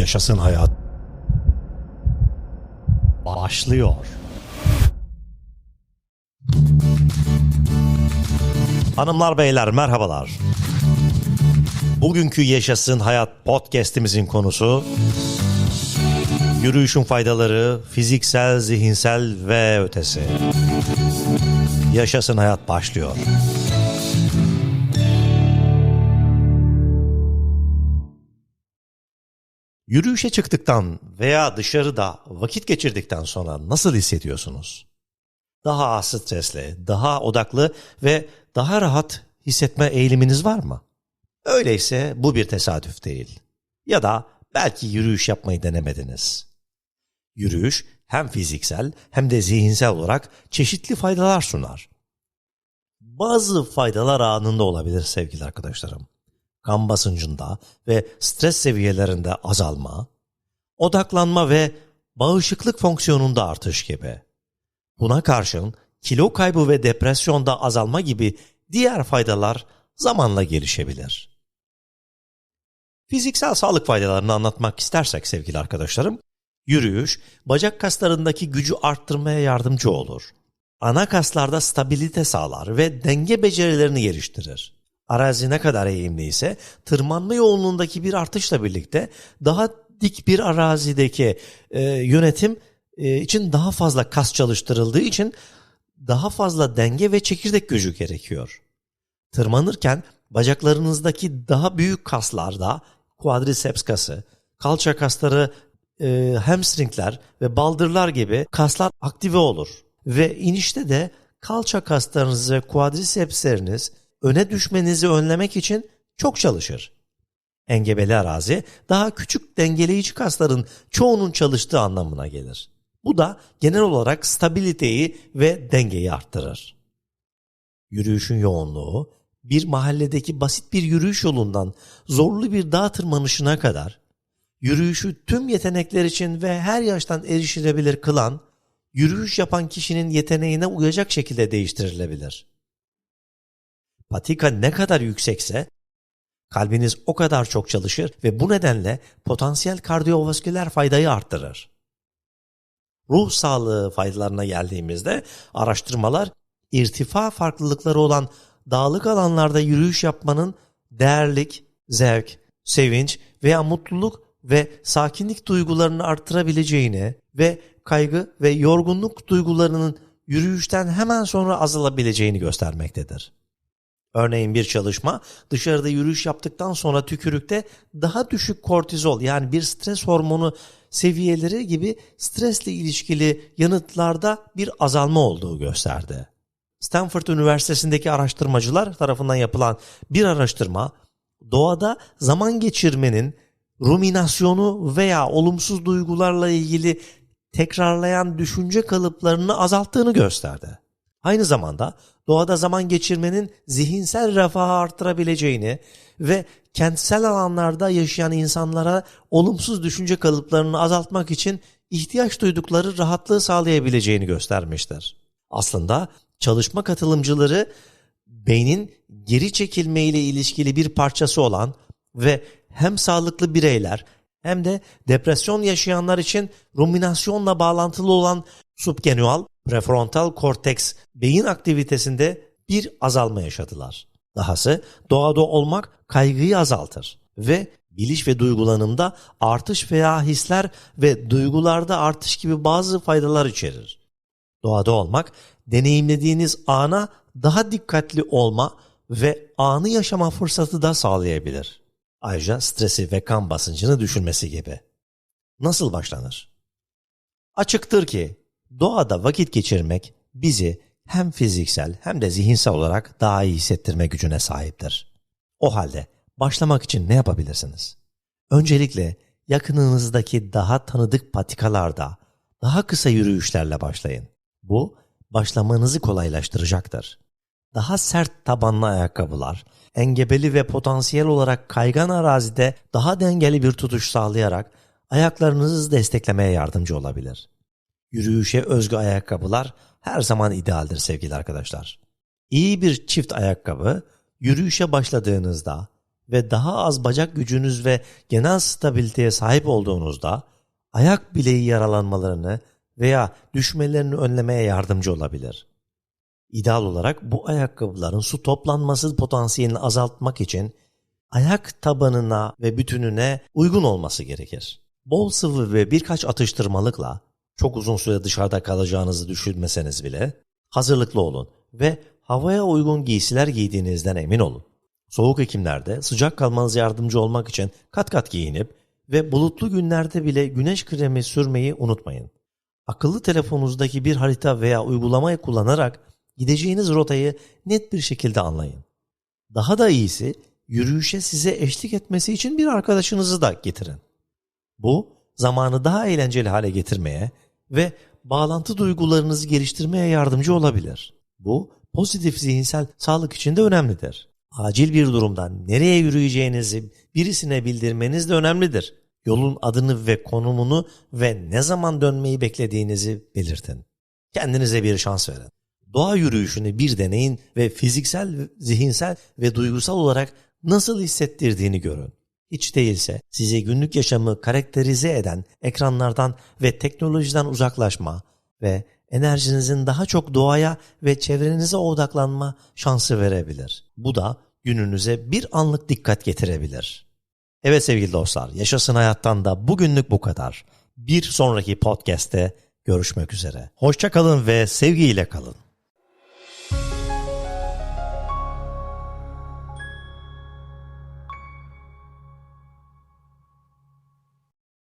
Yaşasın hayat. Başlıyor. Hanımlar beyler merhabalar. Bugünkü Yaşasın Hayat podcast'imizin konusu yürüyüşün faydaları, fiziksel, zihinsel ve ötesi. Yaşasın Hayat başlıyor. Yürüyüşe çıktıktan veya dışarıda vakit geçirdikten sonra nasıl hissediyorsunuz? Daha az stresli, daha odaklı ve daha rahat hissetme eğiliminiz var mı? Öyleyse bu bir tesadüf değil. Ya da belki yürüyüş yapmayı denemediniz. Yürüyüş hem fiziksel hem de zihinsel olarak çeşitli faydalar sunar. Bazı faydalar anında olabilir sevgili arkadaşlarım kan basıncında ve stres seviyelerinde azalma, odaklanma ve bağışıklık fonksiyonunda artış gibi. Buna karşın kilo kaybı ve depresyonda azalma gibi diğer faydalar zamanla gelişebilir. Fiziksel sağlık faydalarını anlatmak istersek sevgili arkadaşlarım, yürüyüş bacak kaslarındaki gücü arttırmaya yardımcı olur. Ana kaslarda stabilite sağlar ve denge becerilerini geliştirir arazi ne kadar eğimli ise tırmanma yoğunluğundaki bir artışla birlikte daha dik bir arazideki e, yönetim e, için daha fazla kas çalıştırıldığı için daha fazla denge ve çekirdek gücü gerekiyor. Tırmanırken bacaklarınızdaki daha büyük kaslarda quadriceps kası, kalça kasları, e, hamstringler ve baldırlar gibi kaslar aktive olur. Ve inişte de kalça kaslarınız ve quadricepsleriniz öne düşmenizi önlemek için çok çalışır. Engebeli arazi daha küçük dengeleyici kasların çoğunun çalıştığı anlamına gelir. Bu da genel olarak stabiliteyi ve dengeyi arttırır. Yürüyüşün yoğunluğu bir mahalledeki basit bir yürüyüş yolundan zorlu bir dağ tırmanışına kadar yürüyüşü tüm yetenekler için ve her yaştan erişilebilir kılan, yürüyüş yapan kişinin yeteneğine uyacak şekilde değiştirilebilir. Patika ne kadar yüksekse kalbiniz o kadar çok çalışır ve bu nedenle potansiyel kardiyovasküler faydayı arttırır. Ruh sağlığı faydalarına geldiğimizde araştırmalar irtifa farklılıkları olan dağlık alanlarda yürüyüş yapmanın değerlik, zevk, sevinç veya mutluluk ve sakinlik duygularını arttırabileceğini ve kaygı ve yorgunluk duygularının yürüyüşten hemen sonra azalabileceğini göstermektedir. Örneğin bir çalışma dışarıda yürüyüş yaptıktan sonra tükürükte daha düşük kortizol yani bir stres hormonu seviyeleri gibi stresle ilişkili yanıtlarda bir azalma olduğu gösterdi. Stanford Üniversitesi'ndeki araştırmacılar tarafından yapılan bir araştırma doğada zaman geçirmenin ruminasyonu veya olumsuz duygularla ilgili tekrarlayan düşünce kalıplarını azalttığını gösterdi. Aynı zamanda doğada zaman geçirmenin zihinsel refahı arttırabileceğini ve kentsel alanlarda yaşayan insanlara olumsuz düşünce kalıplarını azaltmak için ihtiyaç duydukları rahatlığı sağlayabileceğini göstermiştir. Aslında çalışma katılımcıları beynin geri çekilme ile ilişkili bir parçası olan ve hem sağlıklı bireyler hem de depresyon yaşayanlar için ruminasyonla bağlantılı olan subgenual prefrontal korteks beyin aktivitesinde bir azalma yaşadılar. Dahası doğada olmak kaygıyı azaltır ve biliş ve duygulanımda artış veya hisler ve duygularda artış gibi bazı faydalar içerir. Doğada olmak deneyimlediğiniz ana daha dikkatli olma ve anı yaşama fırsatı da sağlayabilir. Ayrıca stresi ve kan basıncını düşürmesi gibi. Nasıl başlanır? Açıktır ki Doğada vakit geçirmek bizi hem fiziksel hem de zihinsel olarak daha iyi hissettirme gücüne sahiptir. O halde başlamak için ne yapabilirsiniz? Öncelikle yakınınızdaki daha tanıdık patikalarda daha kısa yürüyüşlerle başlayın. Bu başlamanızı kolaylaştıracaktır. Daha sert tabanlı ayakkabılar, engebeli ve potansiyel olarak kaygan arazide daha dengeli bir tutuş sağlayarak ayaklarınızı desteklemeye yardımcı olabilir. Yürüyüşe özgü ayakkabılar her zaman idealdir sevgili arkadaşlar. İyi bir çift ayakkabı yürüyüşe başladığınızda ve daha az bacak gücünüz ve genel stabiliteye sahip olduğunuzda ayak bileği yaralanmalarını veya düşmelerini önlemeye yardımcı olabilir. İdeal olarak bu ayakkabıların su toplanması potansiyelini azaltmak için ayak tabanına ve bütününe uygun olması gerekir. Bol sıvı ve birkaç atıştırmalıkla çok uzun süre dışarıda kalacağınızı düşünmeseniz bile hazırlıklı olun ve havaya uygun giysiler giydiğinizden emin olun. Soğuk iklimlerde sıcak kalmanız yardımcı olmak için kat kat giyinip ve bulutlu günlerde bile güneş kremi sürmeyi unutmayın. Akıllı telefonunuzdaki bir harita veya uygulamayı kullanarak gideceğiniz rotayı net bir şekilde anlayın. Daha da iyisi yürüyüşe size eşlik etmesi için bir arkadaşınızı da getirin. Bu zamanı daha eğlenceli hale getirmeye ve bağlantı duygularınızı geliştirmeye yardımcı olabilir. Bu pozitif zihinsel sağlık için de önemlidir. Acil bir durumda nereye yürüyeceğinizi birisine bildirmeniz de önemlidir. Yolun adını ve konumunu ve ne zaman dönmeyi beklediğinizi belirtin. Kendinize bir şans verin. Doğa yürüyüşünü bir deneyin ve fiziksel, zihinsel ve duygusal olarak nasıl hissettirdiğini görün. Hiç değilse sizi günlük yaşamı karakterize eden ekranlardan ve teknolojiden uzaklaşma ve enerjinizin daha çok doğaya ve çevrenize odaklanma şansı verebilir. Bu da gününüze bir anlık dikkat getirebilir. Evet sevgili dostlar, Yaşasın Hayattan da bugünlük bu kadar. Bir sonraki podcast'te görüşmek üzere. Hoşça kalın ve sevgiyle kalın.